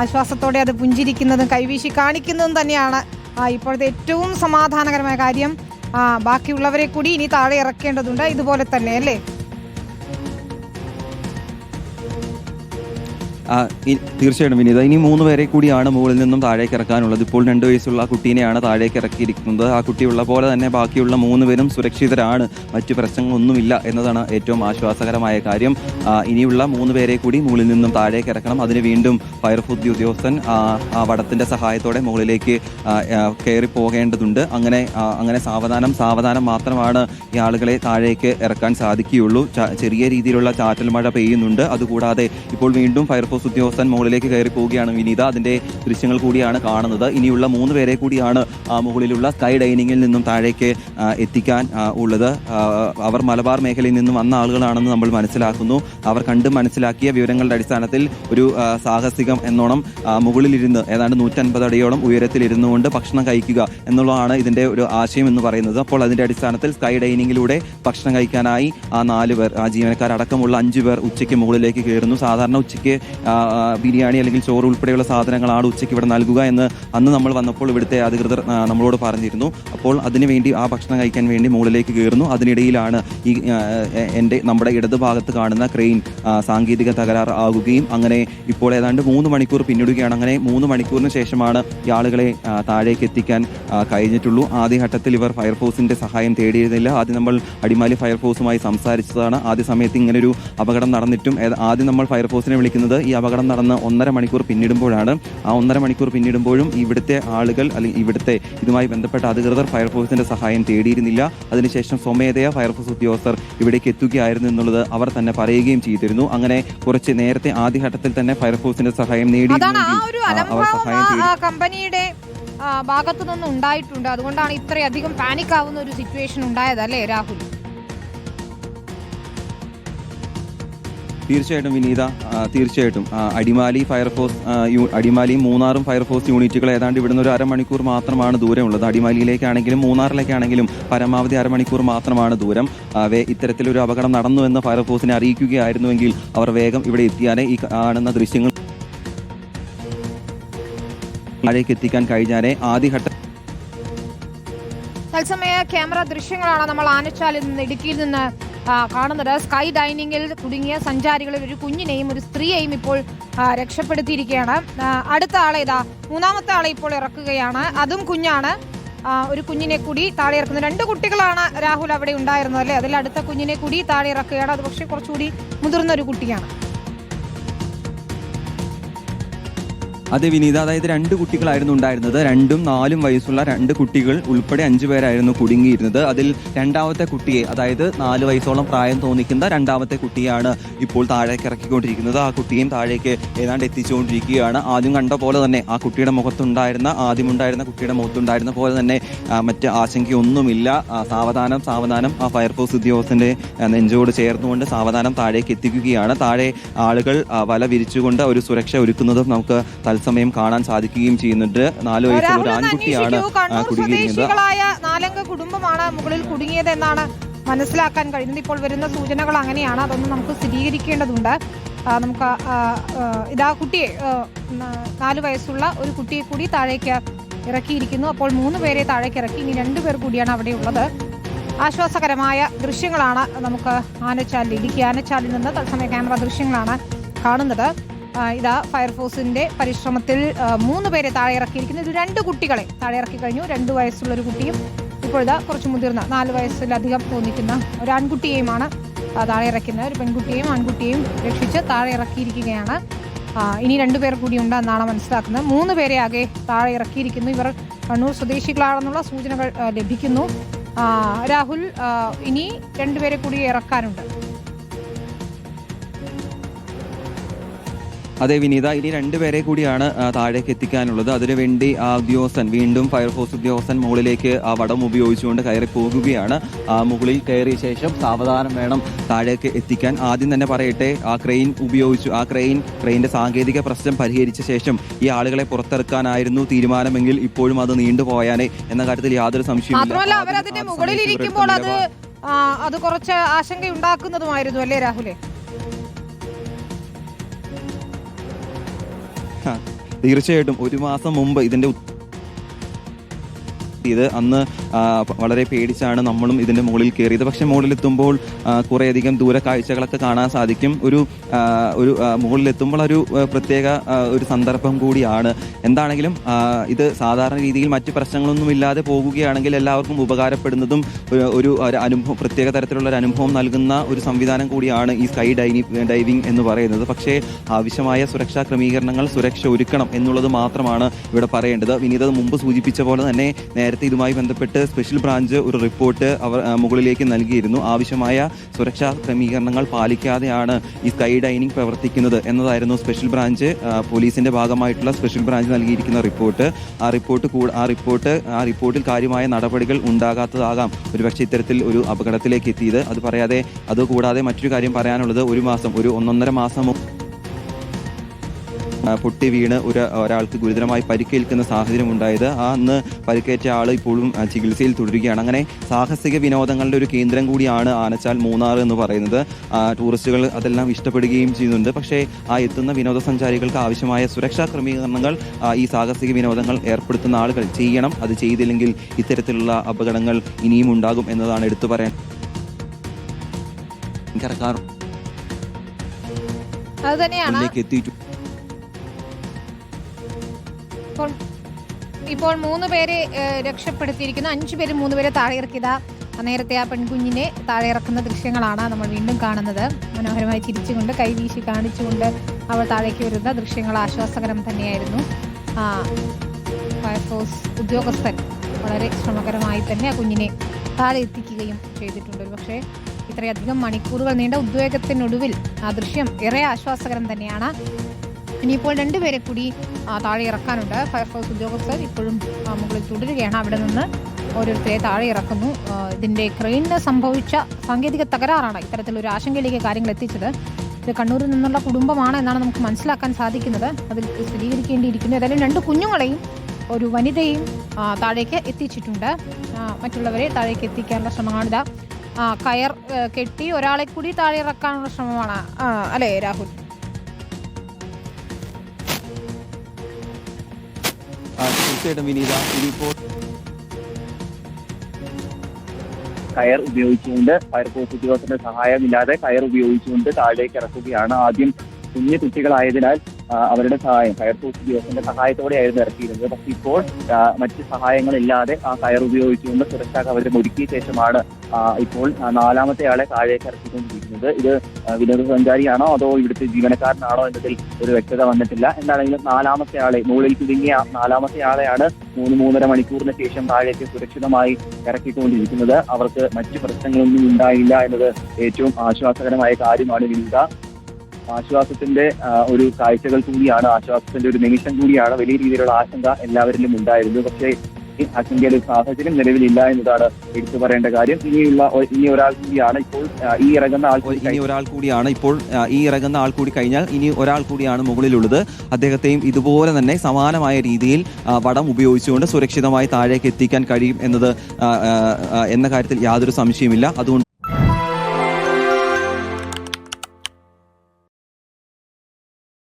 ആശ്വാസത്തോടെ അത് പുഞ്ചിരിക്കുന്നതും കൈവീശി കാണിക്കുന്നതും തന്നെയാണ് ഇപ്പോഴത്തെ ഏറ്റവും സമാധാനകരമായ കാര്യം. ബാക്കിയുള്ളവരെ കൂടി ഇനി താഴെ ഇറക്കേണ്ടതുണ്ട്. ഇതുപോലെ തന്നെ അല്ലേ? തീർച്ചയായിട്ടും വിനീത. ഇനി മൂന്ന് പേരെ കൂടിയാണ് മുകളിൽ നിന്നും താഴേക്ക് ഇറക്കാനുള്ളത്. ഇപ്പോൾ രണ്ട് വയസ്സുള്ള ആ കുട്ടീനെയാണ് താഴേക്ക് ഇറക്കിയിരിക്കുന്നത്. ആ കുട്ടിയുള്ള പോലെ തന്നെ ബാക്കിയുള്ള മൂന്ന് പേരും സുരക്ഷിതരാണ്. മറ്റു പ്രശ്നങ്ങളൊന്നുമില്ല എന്നതാണ് ഏറ്റവും ആശ്വാസകരമായ കാര്യം. ഇനിയുള്ള മൂന്ന് പേരെ കൂടി മുകളിൽ നിന്നും താഴേക്ക് ഇറക്കണം. അതിന് വീണ്ടും ഫയർഫോഴ്സ് ഉദ്യോഗസ്ഥൻ ആ, വടത്തിന്റെ സഹായത്തോടെ മുകളിലേക്ക് കയറി പോകേണ്ടതുണ്ട്. അങ്ങനെ അങ്ങനെ സാവധാനം സാവധാനം മാത്രമാണ് ഈ ആളുകളെ താഴേക്ക് ഇറക്കാൻ സാധിക്കുകയുള്ളൂ. ചെറിയ രീതിയിലുള്ള ചാറ്റൽ മഴ പെയ്യുന്നുണ്ട്. അതുകൂടാതെ ഇപ്പോൾ വീണ്ടും ഫയർഫോഴ്സ് ഉദ്യോഗസ്ഥൻ മുകളിലേക്ക് കയറി പോവുകയാണ് വിനീത. അതിന്റെ ദൃശ്യങ്ങൾ കൂടിയാണ് കാണുന്നത്. ഇനിയുള്ള മൂന്ന് പേരെ കൂടിയാണ് മുകളിലുള്ള സ്കൈ ഡൈനിങ്ങിൽ നിന്നും താഴേക്ക് എത്തിക്കാൻ ഉള്ളത്. അവർ മലബാർ മേഖലയിൽ നിന്നും വന്ന ആളുകളാണെന്ന് നമ്മൾ മനസ്സിലാക്കുന്നു. അവർ കണ്ട് മനസ്സിലാക്കിയ വിവരങ്ങളുടെ അടിസ്ഥാനത്തിൽ ഒരു സാഹസികം എന്നോണം മുകളിലിരുന്ന് ഏതാണ്ട് നൂറ്റൻപത് അടിയോളം ഉയരത്തിലിരുന്നു കൊണ്ട് ഭക്ഷണം കഴിക്കുക എന്നുള്ളതാണ് ഇതിന്റെ ഒരു ആശയം എന്ന് പറയുന്നത്. അപ്പോൾ അതിന്റെ അടിസ്ഥാനത്തിൽ സ്കൈ ഡൈനിങ്ങിലൂടെ ഭക്ഷണം കഴിക്കാനായി ആ നാല് പേർ ആ ജീവനക്കാരടക്കമുള്ള അഞ്ചു പേർ ഉച്ചയ്ക്ക് മുകളിലേക്ക് കയറുന്നു. സാധാരണ ഉച്ചയ്ക്ക് ബിരിയാണി അല്ലെങ്കിൽ ചോറ് ഉൾപ്പെടെയുള്ള സാധനങ്ങളാണ് ഉച്ചയ്ക്ക് ഇവിടെ നൽകുക എന്ന് അന്ന് നമ്മൾ വന്നപ്പോൾ ഇവിടുത്തെ അധികൃതർ നമ്മളോട് പറഞ്ഞിരുന്നു. അപ്പോൾ അതിനുവേണ്ടി ആ ഭക്ഷണം കഴിക്കാൻ വേണ്ടി മുകളിലേക്ക് കയറുന്നു. അതിനിടയിലാണ് ഈ എന്റെ നമ്മുടെ ഇടത് ഭാഗത്ത് കാണുന്ന ക്രെയിൻ സാങ്കേതിക തകരാർ ആകുകയും അങ്ങനെ ഇപ്പോൾ ഏതാണ്ട് മൂന്ന് മണിക്കൂർ പിന്നിടുകയാണ്. അങ്ങനെ മൂന്ന് മണിക്കൂറിന് ശേഷമാണ് ഈ ആളുകളെ താഴേക്ക് എത്തിക്കാൻ കഴിഞ്ഞിട്ടുള്ളൂ. ആദ്യഘട്ടത്തിൽ ഇവർ ഫയർഫോഴ്സിന്റെ സഹായം തേടിയിരുന്നില്ല. ആദ്യം നമ്മൾ അടിമാലി ഫയർഫോഴ്സുമായി സംസാരിച്ചതാണ്. ആദ്യ സമയത്ത് ഇങ്ങനൊരു അപകടം നടന്നിട്ടും ആദ്യം നമ്മൾ ഫയർഫോഴ്സിനെ വിളിക്കുന്നത് ഈ അപകടം നടന്ന് ഒന്നര മണിക്കൂർ പിന്നിടുമ്പോഴാണ് ആ ഒന്നര മണിക്കൂർ പിന്നിടുമ്പോഴും ഇവിടുത്തെ ആളുകൾ അല്ലെങ്കിൽ ഇവിടുത്തെ ഇതുമായി ബന്ധപ്പെട്ട അധികൃതർ ഫയർഫോഴ്സിന്റെ സഹായം തേടിയിരുന്നില്ല. അതിനുശേഷം സ്വമേധയാ ഫയർഫോഴ്സ് ഉദ്യോഗസ്ഥർ ഇവിടേക്ക് എത്തുകയായിരുന്നു എന്നുള്ളത് അവർ തന്നെ പറയുകയും ചെയ്തിരുന്നു. അങ്ങനെ കുറച്ച് നേരത്തെ ആദ്യഘട്ടത്തിൽ തന്നെ ഫയർഫോഴ്സിന്റെ സഹായം നേടി അവർ സഹായം കമ്പനിയുടെ ഭാഗത്തു നിന്ന് ഉണ്ടായിട്ടുണ്ട്. അതുകൊണ്ടാണ് ഇത്രയധികം പാനിക് ആവുന്ന ഒരു സിറ്റുവേഷൻ ഉണ്ടായത് അല്ലേ രാഹുൽ? തീർച്ചയായിട്ടും വിനീത തീർച്ചയായിട്ടും. അടിമാലി ഫയർഫോഴ്സ് അടിമാലിയും മൂന്നാറും ഫയർഫോഴ്സ് യൂണിറ്റുകൾ ഏതാണ്ട് ഇവിടുന്ന് ഒരു അരമണിക്കൂർ മാത്രമാണ് ദൂരമുള്ളത്. അടിമാലിയിലേക്കാണെങ്കിലും മൂന്നാറിലേക്കാണെങ്കിലും പരമാവധി അരമണിക്കൂർ മാത്രമാണ് ദൂരം. ഇത്തരത്തിലൊരു അപകടം നടന്നു എന്ന് ഫയർഫോഴ്സിനെ അറിയിക്കുകയായിരുന്നുവെങ്കിൽ അവർ വേഗം ഇവിടെ എത്തിയാലേ ഈ കാണുന്ന ദൃശ്യങ്ങൾ താഴേക്ക് എത്തിക്കാൻ കഴിഞ്ഞാലേ ആദ്യഘട്ട തത്സമയ ക്യാമറ ദൃശ്യങ്ങളാണ് നമ്മൾ ആനച്ചാലിൽ നിന്ന് ഇടുക്കിയിൽ നിന്ന് കാണുന്നത് സ്കൈ ഡൈനിങ്ങിൽ കുടുങ്ങിയ സഞ്ചാരികളിൽ ഒരു കുഞ്ഞിനെയും ഒരു സ്ത്രീയെയും ഇപ്പോൾ രക്ഷപ്പെടുത്തിയിരിക്കുകയാണ്. അടുത്ത ആളെ ഇതാ മൂന്നാമത്തെ ആളെ ഇപ്പോൾ ഇറക്കുകയാണ്. അതും കുഞ്ഞാണ്. ഒരു കുഞ്ഞിനെ കൂടി താഴെ ഇറക്കുന്നത് രണ്ട് കുട്ടികളാണ് രാഹുൽ അവിടെ ഉണ്ടായിരുന്നത് അല്ലേ? അതിൽ അടുത്ത കുഞ്ഞിനെ കൂടി താഴെ ഇറക്കുകയാണ്. അത് പക്ഷേ കുറച്ചുകൂടി മുതിർന്ന ഒരു കുട്ടിയാണ്. അതെ വിനീത. അതായത് രണ്ട് കുട്ടികളായിരുന്നു ഉണ്ടായിരുന്നത്. രണ്ടും നാലും വയസ്സുള്ള രണ്ട് കുട്ടികൾ ഉൾപ്പെടെ അഞ്ചു പേരായിരുന്നു കുടുങ്ങിയിരുന്നത്. അതിൽ രണ്ടാമത്തെ കുട്ടിയെ അതായത് നാല് വയസ്സോളം പ്രായം തോന്നിക്കുന്ന രണ്ടാമത്തെ കുട്ടിയാണ് ഇപ്പോൾ താഴേക്ക് ഇറക്കിക്കൊണ്ടിരിക്കുന്നത്. ആ കുട്ടിയും താഴേക്ക് ഏതാണ്ട് എത്തിച്ചുകൊണ്ടിരിക്കുകയാണ്. ആദ്യം കണ്ട പോലെ തന്നെ ആ കുട്ടിയുടെ മുഖത്തുണ്ടായിരുന്ന ആദ്യം ഉണ്ടായിരുന്ന കുട്ടിയുടെ മുഖത്തുണ്ടായിരുന്ന പോലെ തന്നെ മറ്റ് ആശങ്കയൊന്നുമില്ല. സാവധാനം സാവധാനം. ആ ഫയർഫോഴ്സ് ഉദ്യോഗസ്ഥന്റെ ആ, നെഞ്ചോട് ചേർന്നുകൊണ്ട് സാവധാനം താഴേക്ക് എത്തിക്കുകയാണ്. താഴെ ആളുകൾ വല വിരിച്ചുകൊണ്ട് ഒരു സുരക്ഷ ഒരുക്കുന്നതും നമുക്ക് തത്സമയം കാണാൻ സാധിക്കുകയും ചെയ്യുന്നുണ്ട്. നാല് വയസ്സുള്ള ഒരു ആൺകുട്ടിയാണ് കുടുങ്ങിയത് കുടുങ്ങിയിരിക്കുന്നത്. നാലംഗ കുടുംബമാണ് മുകളിൽ കുടുങ്ങിയത് എന്നാണ് മനസ്സിലാക്കാൻ കഴിയുന്നത്. ഇപ്പോൾ വരുന്ന സൂചനകൾ അങ്ങനെയാണ്. അതൊന്നും നമുക്ക് സ്ഥിരീകരിക്കേണ്ടതുണ്ട്. നമുക്ക് ഇതാ കുട്ടിയെ നാല് വയസ്സുള്ള ഒരു കുട്ടിയെ കൂടി താഴേക്ക് ഇറക്കിയിരിക്കുന്നു. അപ്പോൾ മൂന്ന് പേരെ താഴേക്ക് ഇറക്കി. ഇനി രണ്ടു പേർ കൂടിയാണ് അവിടെ ഉള്ളത്. ആശ്വാസകരമായ ദൃശ്യങ്ങളാണ് നമുക്ക് ആനച്ചാലിൽ ഇടുക്കി ആനച്ചാലിൽ നിന്ന് തത്സമയ ക്യാമറ ദൃശ്യങ്ങളാണ് കാണുന്നത്. ഇതാ ഫയർഫോഴ്സിന്റെ പരിശ്രമത്തിൽ മൂന്ന് പേരെ താഴെ ഇത് രണ്ട് കുട്ടികളെ താഴെ ഇറക്കി കഴിഞ്ഞു. രണ്ട് വയസ്സുള്ള ഒരു കുട്ടിയും ഇപ്പോഴത്തെ കുറച്ച് മുതിർന്ന നാല് വയസ്സിലധികം തോന്നിക്കുന്ന ഒരു ആൺകുട്ടിയെയുമാണ് താഴെ ഇറക്കുന്നത്. ഒരു പെൺകുട്ടിയെയും ആൺകുട്ടിയെയും രക്ഷിച്ച് താഴെ ഇറക്കിയിരിക്കുകയാണ്. ഇനി രണ്ടുപേർ കൂടി ഉണ്ടെന്നാണ് മനസ്സിലാക്കുന്നത്. മൂന്ന് പേരെ ആകെ താഴെ ഇറക്കിയിരിക്കുന്നു. ഇവർ കണ്ണൂർ സ്വദേശികളാണെന്നുള്ള സൂചനകൾ ലഭിക്കുന്നു. രാഹുൽ ഇനി രണ്ടുപേരെ കൂടി ഇറക്കാനുണ്ട്. അതെ വിനീത. ഇനി രണ്ടുപേരെ കൂടിയാണ് താഴേക്ക് എത്തിക്കാനുള്ളത്. അതിനുവേണ്ടി ആ ഉദ്യോഗസ്ഥൻ വീണ്ടും ഫയർഫോഴ്സ് ഉദ്യോഗസ്ഥൻ മുകളിലേക്ക് ആ വടം ഉപയോഗിച്ചുകൊണ്ട് കയറി പോകുകയാണ്. ആ, മുകളിൽ കയറിയ ശേഷം സാവധാനം വേണം താഴേക്ക് എത്തിക്കാൻ. ആദ്യം തന്നെ പറയട്ടെ ആ ക്രെയിൻ ഉപയോഗിച്ചു ആ ക്രെയിൻ ക്രെയിന്റെ സാങ്കേതിക പ്രശ്നം പരിഹരിച്ച ശേഷം ഈ ആളുകളെ പുറത്തിറക്കാനായിരുന്നു തീരുമാനമെങ്കിൽ ഇപ്പോഴും അത് നീണ്ടുപോയാനേ എന്ന കാര്യത്തിൽ യാതൊരു സംശയവും അത് കുറച്ച് ആശങ്കയുണ്ടാക്കുന്നതുമായിരുന്നു അല്ലേ രാഹുലെ? തീർച്ചയായിട്ടും ഒരു മാസം മുമ്പ് ഇതിന്റെ ഇത് അന്ന് വളരെ പേടിച്ചാണ് നമ്മളും ഇതിന്റെ മുകളിൽ കയറിയത് പക്ഷെ മുകളിലെത്തുമ്പോൾ കുറേയധികം ദൂര കാഴ്ചകളൊക്കെ കാണാൻ സാധിക്കും. ഒരു ഒരു മുകളിലെത്തുമ്പോൾ ഒരു പ്രത്യേക ഒരു സന്ദർഭം കൂടിയാണ്. എന്താണെങ്കിലും ഇത് സാധാരണ രീതിയിൽ മറ്റ് പ്രശ്നങ്ങളൊന്നും ഇല്ലാതെ പോകുകയാണെങ്കിൽ എല്ലാവർക്കും ഉപകാരപ്പെടുന്നതും ഒരു അനുഭവം പ്രത്യേക തരത്തിലുള്ള ഒരു അനുഭവം നൽകുന്ന ഒരു സംവിധാനം കൂടിയാണ് ഈ സ്കൈ ഡൈനി ഡൈവിംഗ് എന്ന് പറയുന്നത്. പക്ഷേ ആവശ്യമായ സുരക്ഷാ ക്രമീകരണങ്ങൾ സുരക്ഷ ഒരുക്കണം എന്നുള്ളത് മാത്രമാണ് ഇവിടെ പറയേണ്ടത്. വിനീത മുമ്പ് സൂചിപ്പിച്ച പോലെ തന്നെ നേരത്തെ ഇതുമായി ബന്ധപ്പെട്ട് സ്പെഷ്യൽ ബ്രാഞ്ച് ഒരു റിപ്പോർട്ട് അവർ മുകളിലേക്ക് നൽകിയിരുന്നു. ആവശ്യമായ സുരക്ഷാ ക്രമീകരണങ്ങൾ പാലിക്കാതെയാണ് ഈ സ്കൈ ഡൈനിങ് പ്രവർത്തിക്കുന്നത് എന്നതായിരുന്നു സ്പെഷ്യൽ ബ്രാഞ്ച് പോലീസിന്റെ ഭാഗമായിട്ടുള്ള സ്പെഷ്യൽ ബ്രാഞ്ച് നൽകിയിരിക്കുന്ന റിപ്പോർട്ട് ആ റിപ്പോർട്ട് ആ റിപ്പോർട്ട് ആ റിപ്പോർട്ടിൽ കാര്യമായ നടപടികൾ ഉണ്ടാകാത്തതാകാം ഒരുപക്ഷെ ഇത്തരത്തിൽ ഒരു അപകടത്തിലേക്ക് എത്തിയത്. അത് പറയാതെ അതുകൂടാതെ മറ്റൊരു കാര്യം പറയാനുള്ളത് ഒരു മാസം ഒരു ഒന്നൊന്നര മാസം പൊട്ടി വീണ് ഒരു ഒരാൾക്ക് ഗുരുതരമായി പരിക്കേൽക്കുന്ന സാഹചര്യം ഉണ്ടായത് ആ അന്ന് പരിക്കേറ്റ ആൾ ഇപ്പോഴും ചികിത്സയിൽ തുടരുകയാണ്. അങ്ങനെ സാഹസിക വിനോദങ്ങളുടെ ഒരു കേന്ദ്രം കൂടിയാണ് ആനച്ചാൽ മൂന്നാർ എന്ന് പറയുന്നത്. ടൂറിസ്റ്റുകൾ അതെല്ലാം ഇഷ്ടപ്പെടുകയും ചെയ്യുന്നുണ്ട്. പക്ഷേ ആ എത്തുന്ന വിനോദസഞ്ചാരികൾക്ക് ആവശ്യമായ സുരക്ഷാ ക്രമീകരണങ്ങൾ ഈ സാഹസിക വിനോദങ്ങൾ ഏർപ്പെടുത്തുന്ന ആളുകൾ ചെയ്യണം. അത് ചെയ്തില്ലെങ്കിൽ ഇത്തരത്തിലുള്ള അപകടങ്ങൾ ഇനിയും ഉണ്ടാകും എന്നതാണ് എടുത്തു പറയാൻ. അത് തന്നെയാണ്. എത്തിയിട്ടു ഇപ്പോൾ ഇപ്പോൾ മൂന്ന് പേരെ രക്ഷപ്പെടുത്തിയിരിക്കുന്നു. അഞ്ചു പേര് മൂന്ന് പേരെ താഴെ ഇറക്കിയതാ നേരത്തെ ആ പെൺകുഞ്ഞിനെ താഴെ ഇറക്കുന്ന ദൃശ്യങ്ങളാണ് നമ്മൾ വീണ്ടും കാണുന്നത്. മനോഹരമായി ചിരിച്ചുകൊണ്ട് കൈവീശി കാണിച്ചുകൊണ്ട് അവൾ താഴേക്ക് വരുന്ന ദൃശ്യങ്ങൾ ആശ്വാസകരം തന്നെയായിരുന്നു. ആ, ഫയർഫോഴ്സ് ഉദ്യോഗസ്ഥൻ വളരെ ശ്രമകരമായി തന്നെ ആ കുഞ്ഞിനെ താഴെ എത്തിക്കുകയും ചെയ്തിട്ടുണ്ട്. പക്ഷേ ഇത്രയധികം മണിക്കൂറുകൾ നീണ്ട ഉദ്വേഗത്തിനൊടുവിൽ ആ ദൃശ്യം ഏറെ ആശ്വാസകരം തന്നെയാണ്. ഇനിയിപ്പോൾ രണ്ടുപേരെ കൂടി താഴെ ഇറക്കാനുണ്ട്. ഫയർഫോഴ്സ് ഉദ്യോഗസ്ഥർ ഇപ്പോഴും മുകളിൽ തുടരുകയാണ്. അവിടെ നിന്ന് ഓരോരുത്തരെ താഴെ ഇറക്കുന്നു. ഇതിന്റെ ക്രെയിനിന് സംഭവിച്ച സാങ്കേതിക തകരാറാണ് ഇത്തരത്തിലൊരു ആശങ്കയിലേക്ക് കാര്യങ്ങൾ എത്തിച്ചത്. ഇത് കണ്ണൂരിൽ നിന്നുള്ള കുടുംബമാണ് എന്നാണ് നമുക്ക് മനസ്സിലാക്കാൻ സാധിക്കുന്നത്. അതിൽ സ്ഥിരീകരിക്കേണ്ടിയിരിക്കുന്നു. ഏതായാലും രണ്ട് കുഞ്ഞുങ്ങളെയും ഒരു വനിതയും താഴേക്ക് എത്തിച്ചിട്ടുണ്ട്. മറ്റുള്ളവരെ താഴേക്ക് എത്തിക്കാനുള്ള ശ്രമമാണിത് കയർ കെട്ടി ഒരാളെ കൂടി താഴെ ഇറക്കാനുള്ള ശ്രമമാണ് അല്ലേ രാഹുൽ? തീർച്ചയായിട്ടും വിനീത ഇനിയിപ്പോൾ കയർ ഉപയോഗിച്ചുകൊണ്ട് ഫയർഫോഴ്സ് ഉദ്യോഗസ്ഥരുടെ സഹായമില്ലാതെ കയർ ഉപയോഗിച്ചുകൊണ്ട് താഴേക്ക് ഇറക്കുകയാണ് ആദ്യം കുഞ്ഞു കുട്ടികളായതിനാൽ അവരുടെ സഹായം ഫയർഫോഴ്സ് ഉദ്യോഗസ്ഥന്റെ സഹായത്തോടെയായിരുന്നു ഇറക്കിയിരുന്നത്. പക്ഷേ ഇപ്പോൾ മറ്റ് സഹായങ്ങളില്ലാതെ ആ കയർ ഉപയോഗിച്ചുകൊണ്ട് സുരക്ഷാ കവചം ഒരുക്കിയ ശേഷമാണ് ഇപ്പോൾ നാലാമത്തെ ആളെ താഴേക്ക് ഇറക്കിക്കൊണ്ടിരിക്കുന്നത്. ഇത് വിനോദസഞ്ചാരിയാണോ അതോ ഇവിടുത്തെ ജീവനക്കാരനാണോ എന്നതിൽ ഒരു വ്യക്തത വന്നിട്ടില്ല. എന്താണെങ്കിലും നാലാമത്തെ ആളെ മുകളിൽ കുടുങ്ങിയ നാലാമത്തെ ആളെയാണ് മൂന്ന് മൂന്നര മണിക്കൂറിന് ശേഷം താഴേക്ക് സുരക്ഷിതമായി ഇറക്കിക്കൊണ്ടിരിക്കുന്നത്. അവർക്ക് മറ്റ് പ്രശ്നങ്ങളൊന്നും ഉണ്ടായില്ല എന്നത് ഏറ്റവും ആശ്വാസകരമായ കാര്യമാണ് വിനീത. ആശ്വാസത്തിന്റെ ഒരു കാഴ്ചകൾ കൂടിയാണ് ആശ്വാസത്തിന്റെ ഒരു നിമിഷം കൂടിയാണ് വലിയ രീതിയിലുള്ള ആശങ്ക എല്ലാവരിലും ഉണ്ടായിരുന്നു പക്ഷേ ഈ ആശങ്കയുടെ ഒരു സാഹചര്യം നിലവിലില്ല എന്നതാണ് എടുത്തു പറയേണ്ട കാര്യം. ഇനിയുള്ള ഇനി ഒരാൾ കൂടിയാണ് ഇപ്പോൾ ഈ ഇറങ്ങുന്ന ആൾ ഇനി ഒരാൾ കൂടിയാണ് ഇപ്പോൾ ഈ ഇറങ്ങുന്ന ആൾ കൂടി കഴിഞ്ഞാൽ ഇനി ഒരാൾ കൂടിയാണ് മുകളിലുള്ളത്. അദ്ദേഹത്തെയും ഇതുപോലെ തന്നെ സമാനമായ രീതിയിൽ വടം ഉപയോഗിച്ചുകൊണ്ട് സുരക്ഷിതമായി താഴേക്ക് എത്തിക്കാൻ കഴിയും എന്നത് എന്ന കാര്യത്തിൽ യാതൊരു സംശയമില്ല അതുകൊണ്ട്